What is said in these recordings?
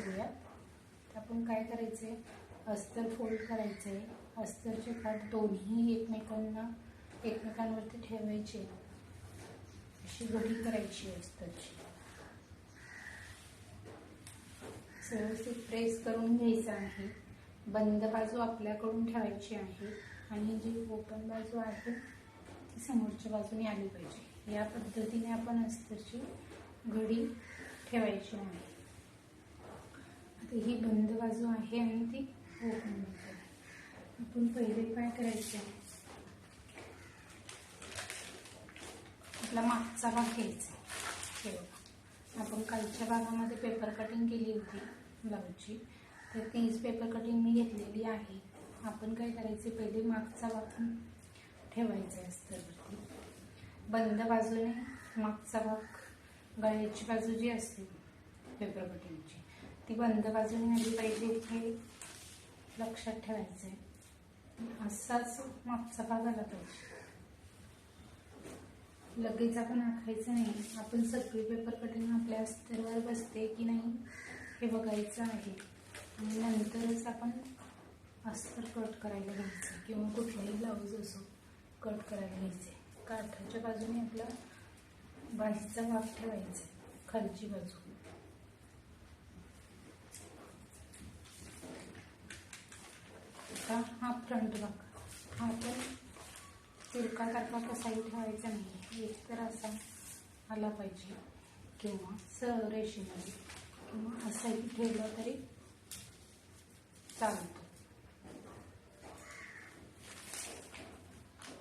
घेऊया आपण काय करायचंय? अस्तर फोल्ड करायचे अस्तरचे काट दोन्ही एकमेकांना एकमेकांवरती ठेवायचे. अशी घडी करायची अस्तरची. व्यवस्थित प्रेस करून घ्यायचं आहे. बंद बाजू आपल्याकडून ठेवायची आहे. आणि जी ओपन बाजू आहे ती समोरच्या बाजूने आली पाहिजे. या पद्धतीने आपण अस्तरची घडी ठेवायची आहे. तर ही बंद बाजू आहे आणि ती ओपन बाजू आपण पहिले काय करायचं? आहे आपला मागचा भाग घ्यायचा. आपण कालच्या भागामध्ये पेपर कटिंग केली होती ब्लाऊजची. तर तीच पेपर कटिंग मी घेतलेली आहे. आपण काय करायचे? पहिले मागचा भाग ठेवायचा आहे बंद बाजूने मागचा भाग गळ्याची बाजू जी असते पेपर कटिंगची ती बंद बाजूने आली पाहिजे हे लक्षात ठेवायचं आहे असाच मागचा भाग आला पाहिजे लगेच आपण आखायचं नाही. आपण सगळी पेपर कटिंग आपल्या अस्तरवर बसते की नाही हे बघायचं आहे. आणि नंतरच आपण अस्तर कट करायला घ्यायचं. किंवा कुठलाही ब्लाऊज असो कट करायला घ्यायचे. काठाच्या बाजूने आपला बाजूचा भाग ठेवायचा. खालची बाजू. आता हा फ्रंट भाग हा पण तिरकासारखा कसाही ठेवायचा नाही. एक तर असा आला पाहिजे. किंवा स रेषेमध्ये. किंवा असाही ठेवला तरी चालतो.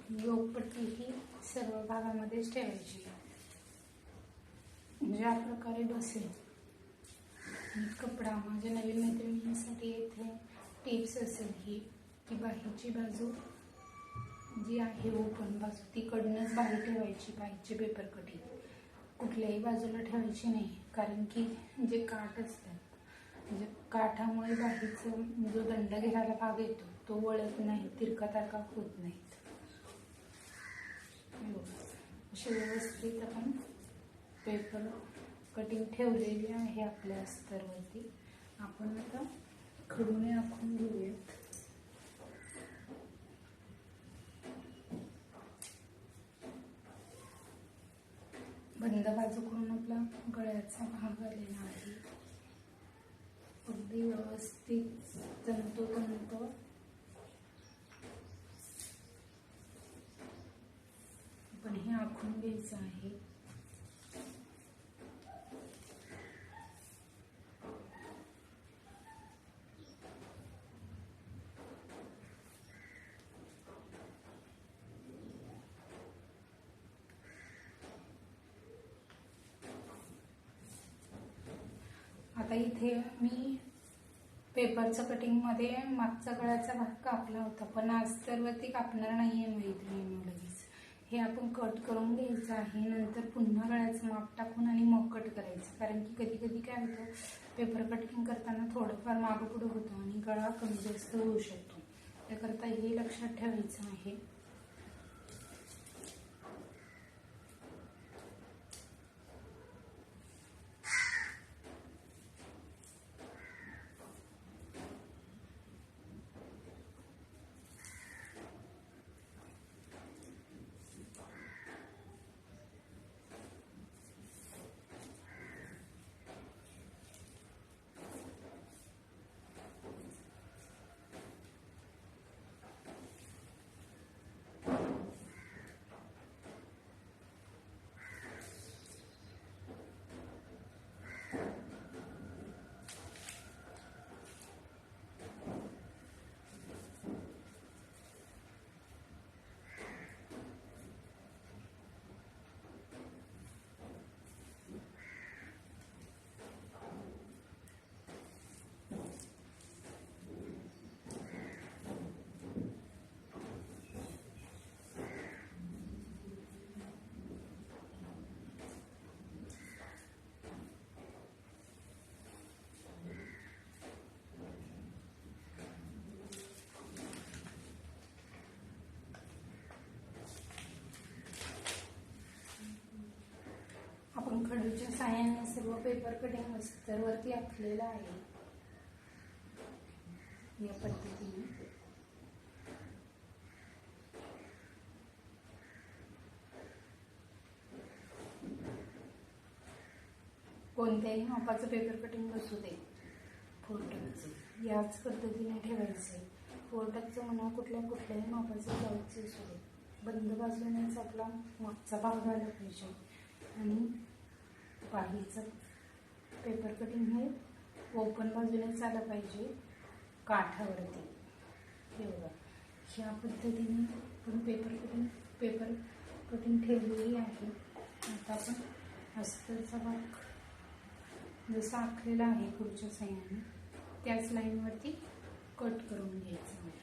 योगपट्टी ही सर्व भागामध्येच ठेवायची. ज्या प्रकारे बसेल. कपडा माझ्या नवीन मैत्रिणींसाठी येथे टिप्स असेल ही की बाहेरची बाजू जी आहे ओपन बाजू तिकडनंच बाहेर ठेवायची बाहेरची पेपर कटिंग कुठल्याही बाजूला ठेवायची नाही कारण की जे काठ असतात म्हणजे काठामुळे बाहेरचं जो दंड घेरायला भाग येतो तो वळत नाही तिरका तारका होत नाहीत असे व्यवस्थित आपण पेपर कटिंग ठेवलेली आहे आपल्या अस्तरवरती आपण आता खडूने आखून घेऊयात. बंद बाजू करून आपला गळ्याचा भाग आलेला आहे. अगदी व्यवस्थित तंतोतंत पण हे आखून घ्यायचं आहे आता इथे मी पेपरचं कटिंगमध्ये मागचा गळ्याचा भाग कापला होता. पण आज तर वरती कापणार नाही आहे मैत्रिणी लगेच. हे आपण कट करून घ्यायचं आहे. नंतर पुन्हा गळ्याचं माप टाकून आणि मग कट करायचं. कारण की कधी कधी काय होतं पेपर कटिंग करताना थोडंफार मागं पुढं होतं आणि गळा कमी जास्त होऊ शकतो. त्याकरता हे लक्षात ठेवायचं आहे. खडूच्या साह्याने सर्व पेपर कटिंग वस्तरवरती आखलेला आहे. या पद्धतीने. कोणत्याही मापाचं पेपर कटिंग बसू दे. फोरटकचं याच पद्धतीने ठेवायचे. फोरटकचं म्हणा कुठल्या कुठल्याही मापाचं जायचं असू दे. बंद बाजूनेच आपला मागचा भाग घालत पाहिजे. आणि बाहीचं पेपर कटिंग हे ओपन बाजूनेच आलं पाहिजे काठावरती. हे बघा ह्या पद्धतीने आपण पेपर कटिंग पेपर कटिंग ठेवलेली आहे. आता आपण अस्तरचा भाग जसा आखलेला आहे पुढच्या साईडने त्याच लाईनवरती कट करून घ्यायचा आहे.